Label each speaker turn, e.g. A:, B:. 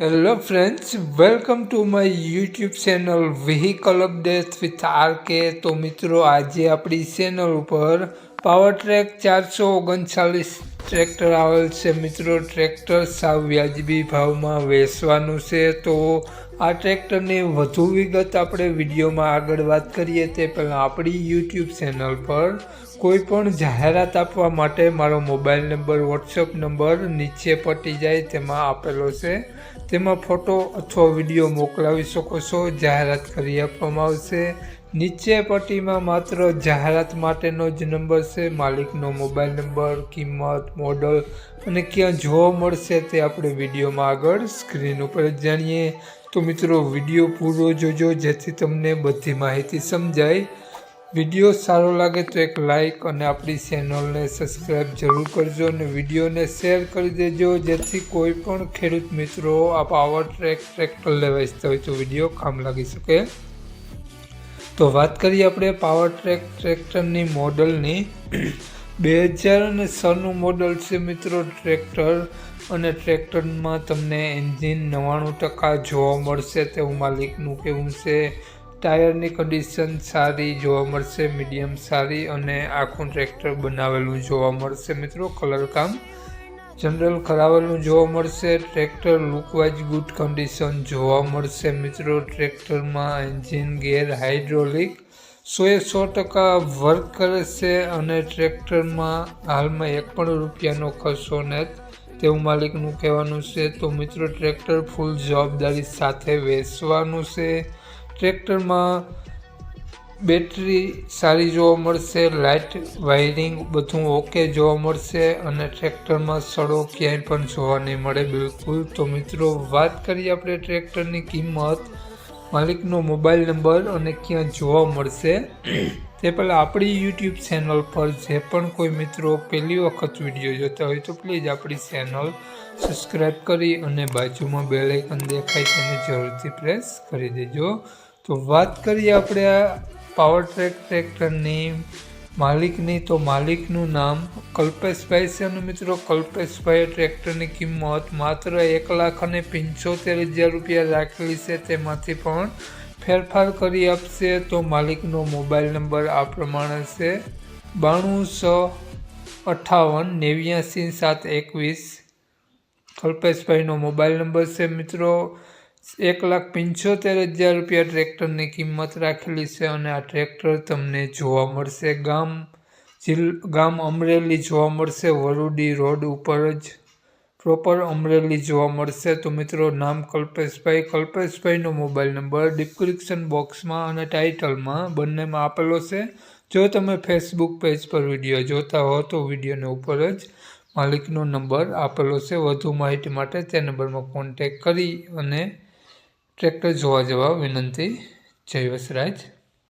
A: Hello friends welcome to my YouTube channel vehicle updates with R K તો મિત્રો, આજે આપણી ચેનલ ઉપર પાવર ટ્રેક ચારસો ઓગણચાલીસ ટ્રેક્ટર આવેલ છે. મિત્રો ટ્રેક્ટર સાવ વ્યાજબી ભાવમાં વેચવાનું છે. તો આ ટ્રેક્ટરની વધુ વિગત આપણે વિડીયોમાં આગળ વાત કરીએ તે પહેલાં આપણી યુટ્યુબ ચેનલ પર કોઈ પણ જાહેરાત આપવા માટે મારો મોબાઈલ નંબર વોટ્સઅપ નંબર નીચે પટી જાય તેમાં આપેલો છે. તેમાં ફોટો અથવા વીડિયો મોકલાવી શકો છો. જાહેરાત કરી આપવામાં આવશે. નીચે પટ્ટીમાં માત્ર જાહેરાત માટેનો જ નંબર છે, માલિકનો મોબાઈલ નંબર, કિંમત, મોડલ અને ક્યાં જોવા મળશે તે આપણે વિડીયોમાં આગળ સ્ક્રીન ઉપર જાણીએ. તો મિત્રો, વીડિયો પૂરો જોજો, જેથી તમને બધી માહિતી સમજાય. વીડિયો સારો લાગે તો એક લાઇક અને આપણી ચેનલને સબસ્ક્રાઈબ જરૂર કરજો અને વિડીયોને શેર કરી દેજો, જેથી કોઈ પણ ખેડૂત મિત્રો આ પાવર ટ્રેક ટ્રેક્ટર લેવા ઈચ્છતા હોય તો વીડિયો કામ લાગી શકે. તો વાત કરીએ આપણે પાવર ટ્રેક ટ્રેક્ટરની મોડલની બે હજાર અને છનું મોડલ છે મિત્રો ટ્રેક્ટર અને ટ્રેક્ટરમાં તમને એન્જિન નવ્વાણું ટકા જોવા મળશે તેવું માલિકનું કેવું છે. ટાયરની કન્ડિશન સારી જોવા મળશે મીડિયમ સારી અને આખું ટ્રેક્ટર બનાવેલું જોવા મળશે મિત્રો કલર કામ. જનરલ કરાવેલું જોવા મળશે, ટ્રેક્ટર લુકવાઇઝ ગુડ કન્ડિશન જોવા મળશે મિત્રો. ટ્રેક્ટરમાં એન્જિન ગેર હાઇડ્રોલિક, સો એ સો ટકા વર્ક કરે છે અને ટ્રેક્ટરમાં હાલમાં એક પણ રૂપિયાનો ખર્ચો નથી. તેવું માલિકનું કહેવાનું છે. તો મિત્રો, ટ્રેક્ટર ફૂલ જવાબદારી સાથે વેચવાનું છે. ટ્રેક્ટરમાં બેટરી સારી જોવા મળશે લાઇટ વાયરિંગ બધું ઓકે જોવા મળશે અને ટ્રેક્ટરમાં સડો ક્યાંય પણ જોવા નહીં મળે બિલકુલ. તો મિત્રો વાત કરીએ આપણે ટ્રેક્ટરની કિંમત. માલિકનો મોબાઈલ નંબર અને ક્યાં જોવા મળશે. તે પહેલાં આપણી યુટ્યુબ ચેનલ પર જે પણ કોઈ મિત્રો પહેલી વખત વીડિયો જોતા હોય તો પ્લીઝ આપણી ચેનલ સબસ્ક્રાઈબ કરી અને બાજુમાં બેલ આઇકન દેખાય તેને જરૂરથી પ્રેસ કરી દેજો. તો વાત કરીએ આપણે આ પાવર ટ્રેક ટ્રેક્ટરની માલિકની તો માલિકનું નામ કલ્પેશભાઈ છે અને મિત્રો. કલ્પેશભાઈ ટ્રેક્ટરની કિંમત માત્ર એક લાખ અને પંચોતેર હજાર રૂપિયા રાખેલી છે. તેમાંથી પણ ફેરફાર કરી આપશે તો માલિકનો મોબાઈલ નંબર આ પ્રમાણે છે. બાણું છ અઠાવન નેવ્યાસી સાત એકવીસ. કલ્પેશભાઈનો મોબાઈલ નંબર છે મિત્રો. એક લાખ પંચોતેર હજાર રૂપિયા ટ્રેક્ટરની કિંમત રાખેલી છે અને આ ટ્રેક્ટર તમને જોવા મળશે. ગામ જિલ્લ ગામ અમરેલી જોવા મળશે. વરુડી રોડ ઉપર જ પ્રોપર અમરેલી જોવા મળશે. તો મિત્રો, નામ કલ્પેશભાઈ. કલ્પેશભાઈનો મોબાઈલ નંબર ડિસ્ક્રિપ્શન બોક્સમાં અને ટાઇટલમાં બંનેમાં આપેલો છે. જો તમે ફેસબુક પેજ પર વીડિયો જોતા હો, તો વિડીયોને ઉપર જ માલિકનો નંબર આપેલો છે. વધુ માહિતી માટે તે નંબરમાં કોન્ટેક કરી અને ટ્રેક્ટર જોવા જવા વિનંતી. જય વસરાજ.